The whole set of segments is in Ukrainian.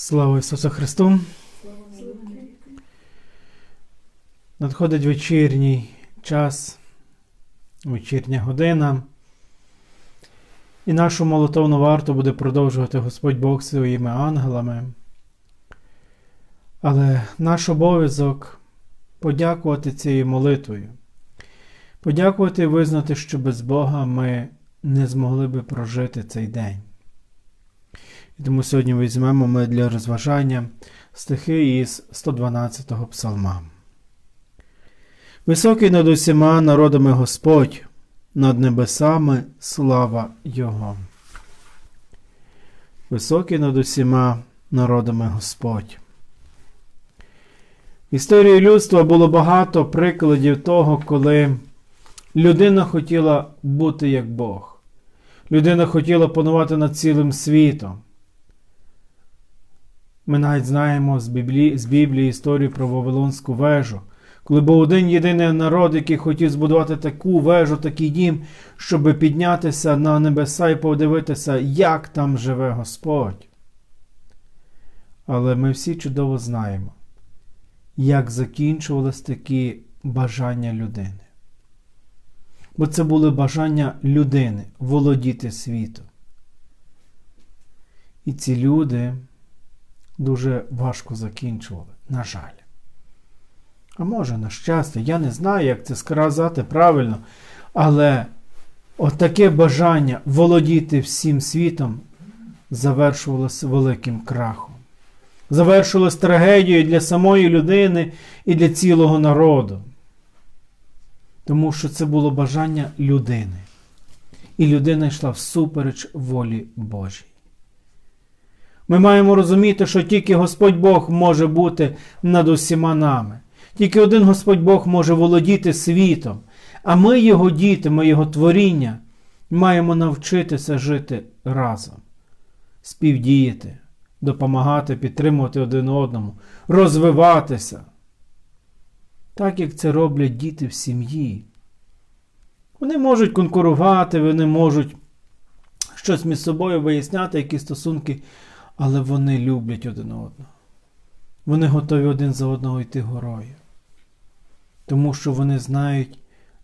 Слава Ісусу Христу! Надходить вечірній час, вечірня година. І нашу молитовну варту буде продовжувати Господь Бог своїми ангелами. Але наш обов'язок подякувати цією молитвою. Подякувати і визнати, що без Бога ми не змогли би прожити цей день. І тому сьогодні візьмемо ми для розважання стихи із 112-го псалма. Високий над усіма народами Господь, над небесами слава Його. Високий над усіма народами Господь. В історії людства було багато прикладів того, коли людина хотіла бути як Бог. Людина хотіла панувати над цілим світом. Ми навіть знаємо з Біблії, з Біблії історію про Вавилонську вежу, коли був один єдиний народ, який хотів збудувати таку вежу, такий дім, щоб піднятися на небеса і подивитися, як там живе Господь. Але ми всі чудово знаємо, як закінчувалися такі бажання людини. Бо це були бажання людини володіти світом. І ці люди дуже важко закінчували, на жаль. А може, на щастя, я не знаю, як це сказати правильно, але отаке бажання володіти всім світом завершувалося великим крахом. Завершилось трагедією для самої людини і для цілого народу. Тому що це було бажання людини. І людина йшла всупереч волі Божій. Ми маємо розуміти, що тільки Господь Бог може бути над усіма нами. Тільки один Господь Бог може володіти світом. А ми, Його діти, ми Його творіння, маємо навчитися жити разом, співдіяти, допомагати, підтримувати один одному, розвиватися. Так як це роблять діти в сім'ї. Вони можуть конкурувати, вони можуть щось між собою виясняти, які стосунки але вони люблять один одного. Вони готові один за одного йти горою. Тому що вони знають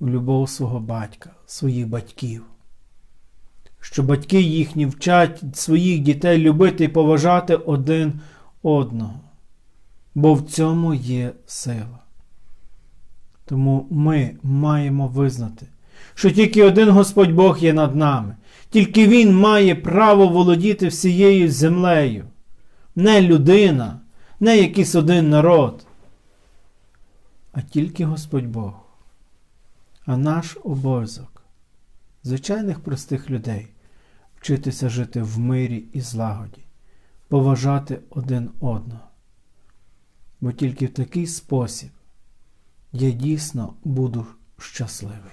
любов свого батька, своїх батьків. Що батьки їхні вчать своїх дітей любити і поважати один одного. Бо в цьому є сила. Тому ми маємо визнати, що тільки один Господь Бог є над нами, тільки Він має право володіти всією землею, не людина, не якийсь один народ, а тільки Господь Бог. А наш обов'язок звичайних простих людей вчитися жити в мирі і злагоді, поважати один одного. Бо тільки в такий спосіб я дійсно буду щасливий.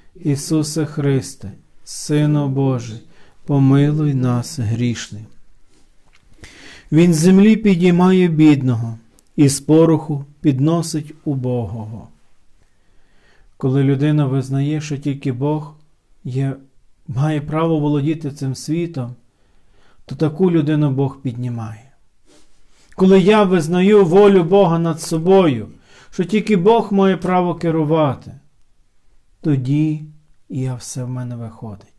Ісусе Христе, Сину Божий, помилуй нас грішних. Він з землі підіймає бідного і з пороху підносить убогого. Коли людина визнає, що тільки Бог є, має право володіти цим світом, то таку людину Бог піднімає. Коли я визнаю волю Бога над собою, що тільки Бог має право керувати, тоді і все в мене виходить.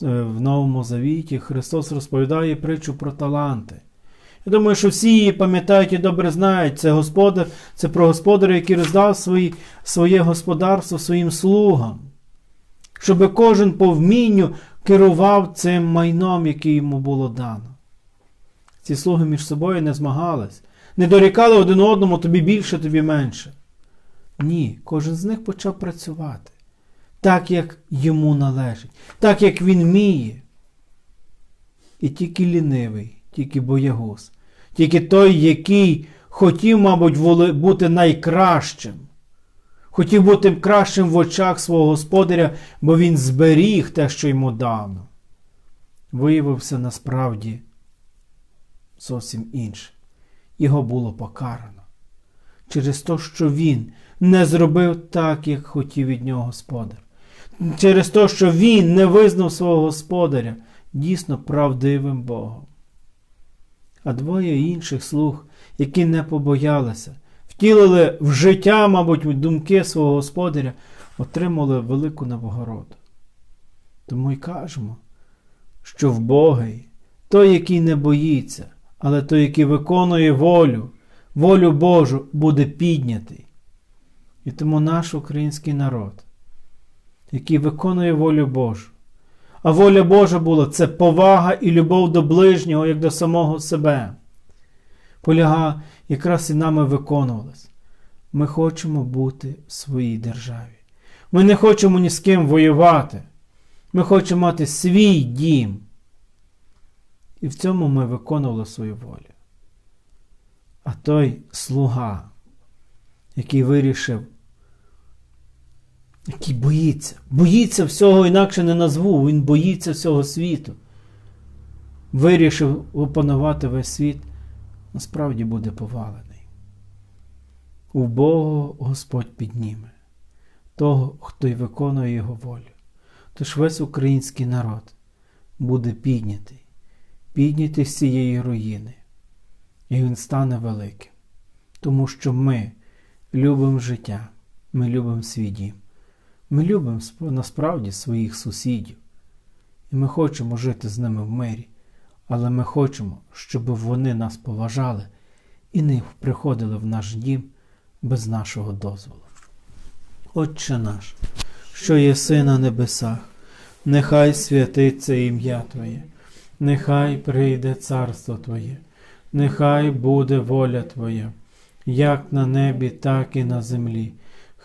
В Новому Завіті Христос розповідає притчу про таланти. Я думаю, що всі її пам'ятають і добре знають. Це господар, це про господаря, який роздав свої, своє господарство своїм слугам, щоб кожен по вмінню керував цим майном, яке йому було дано. Ці слуги між собою не змагались, не дорікали один одному тобі більше, тобі менше. Ні, кожен з них почав працювати так, як йому належить, так, як він вміє. І тільки лінивий, тільки боягуз, тільки той, який хотів, мабуть, бути найкращим, хотів бути кращим в очах свого господаря, бо він зберіг те, що йому дано. Виявився насправді зовсім іншим. Його було покарано через те, що він не зробив так, як хотів від нього господар. Через те, що він не визнав свого господаря дійсно правдивим Богом. А двоє інших слуг, які не побоялися, втілили в життя, мабуть, думки свого господаря, отримали велику нагороду. Тому й кажемо, що в Боги той, який не боїться, але той, який виконує волю, волю Божу, буде піднятий. І тому наш український народ, який виконує волю Божу. А воля Божа була це повага і любов до ближнього, як до самого себе. Поляга якраз і нами виконувалась. Ми хочемо бути в своїй державі. Ми не хочемо ні з ким воювати. Ми хочемо мати свій дім. І в цьому ми виконували свою волю. А той слуга, який вирішив який боїться. Боїться всього, інакше не назву. Він боїться всього світу. Вирішив опанувати весь світ, насправді буде повалений. У Бога Господь підніме того, хто й виконує Його волю. Тож весь український народ буде піднятий, піднятий з цієї руїни. І він стане великим. Тому що ми любимо життя, ми любимо свій дім. Ми любимо насправді своїх сусідів, і ми хочемо жити з ними в мирі, але ми хочемо, щоб вони нас поважали і не приходили в наш дім без нашого дозволу. Отче наш, що єси на небесах, нехай святиться ім'я Твоє, нехай прийде царство Твоє, нехай буде воля Твоя, як на небі, так і на землі.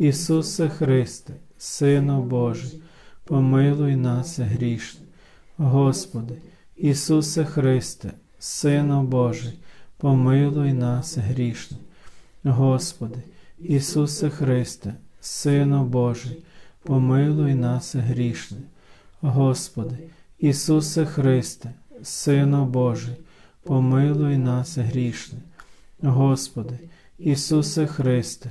Ісусе Христе, Сину Божий, помилуй нас грішних. Господи, Ісусе Христе, Сину Божий, помилуй нас грішних. Господи, Ісусе Христе, Сину Божий, помилуй нас грішних. Господи, Ісусе Христе, Сину Божий, помилуй нас грішних. Господи, Ісусе Христе,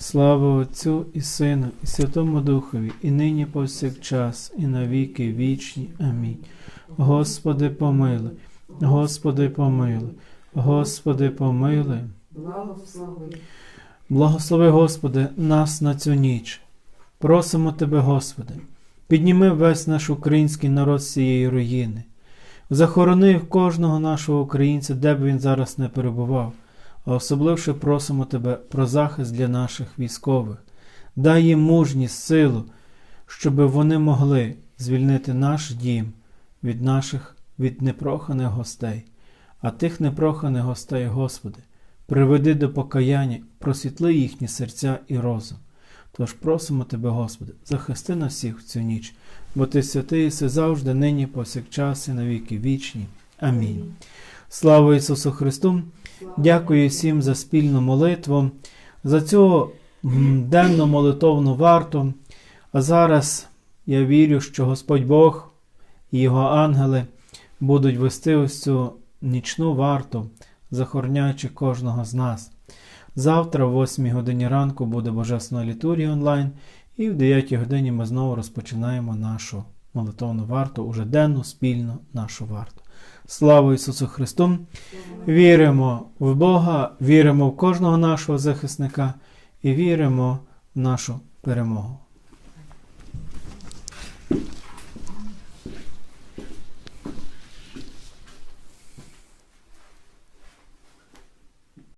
Слава Отцю і Сину, і Святому Духові, і нині повсякчас, і навіки вічні. Амінь. Господи, помилуй, Господи, помилуй, Господи, помилуй. Благослови. Благослови, Господи, нас на цю ніч. Просимо Тебе, Господи, підніми весь наш український народ з цієї руїни. Захорони кожного нашого українця, де б він зараз не перебував, особливше просимо Тебе про захист для наших військових. Дай їм мужність, силу, щоб вони могли звільнити наш дім від наших від непроханих гостей, а тих непроханих гостей, Господи, приведи до покаяння, просвітли їхні серця і розум. Тож просимо Тебе, Господи, захисти нас всіх в цю ніч, бо Ти святий єси завжди, нині, повсякчас і навіки вічні. Амінь. Слава Ісусу Христу! Дякую всім за спільну молитву, за цю денну молитовну варту. А зараз я вірю, що Господь Бог і Його ангели будуть вести ось цю нічну варту, захороняючи кожного з нас. Завтра, о 8 годині ранку, буде Божественна літургія онлайн, і в 9 годині ми знову розпочинаємо нашу молитовну варту, уже денну спільну нашу варту. Слава Ісусу Христу! Віримо в Бога, віримо в кожного нашого захисника і віримо в нашу перемогу.